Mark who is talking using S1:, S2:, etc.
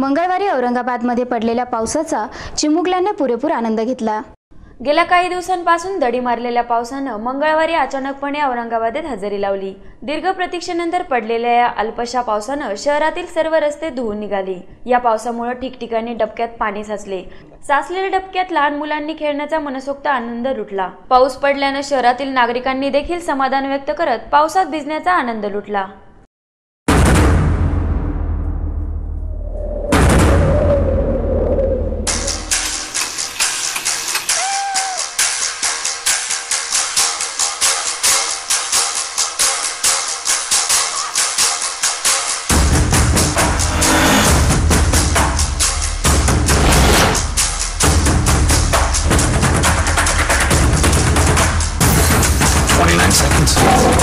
S1: मंगळवारी औरंगाबादमध्ये पडलेल्या पावसाचा चिमुकल्यांनी पुरेपूर आनंद घेतला.
S2: गेल्या काही दिवसांपासून दडी मारलेल्या पावसानं मंगळवारी अचानकपणे औरंगाबादेत हजेरी लावली. दीर्घ प्रतीक्षेनंतर पडलेल्या या अल्पशा पावसानं शहरातील सर्व रस्ते धुवून निघाले. या पावसामुळे ठिकठिकाणी डबक्यात पाणी साचले. साचलेल्या डबक्यात लहान मुलांनी खेळण्याचा मनसोक्त आनंद लुटला. पाऊस पडल्यानं शहरातील नागरिकांनी देखील समाधान व्यक्त करत पावसात भिजण्याचा आनंद लुटला. hands.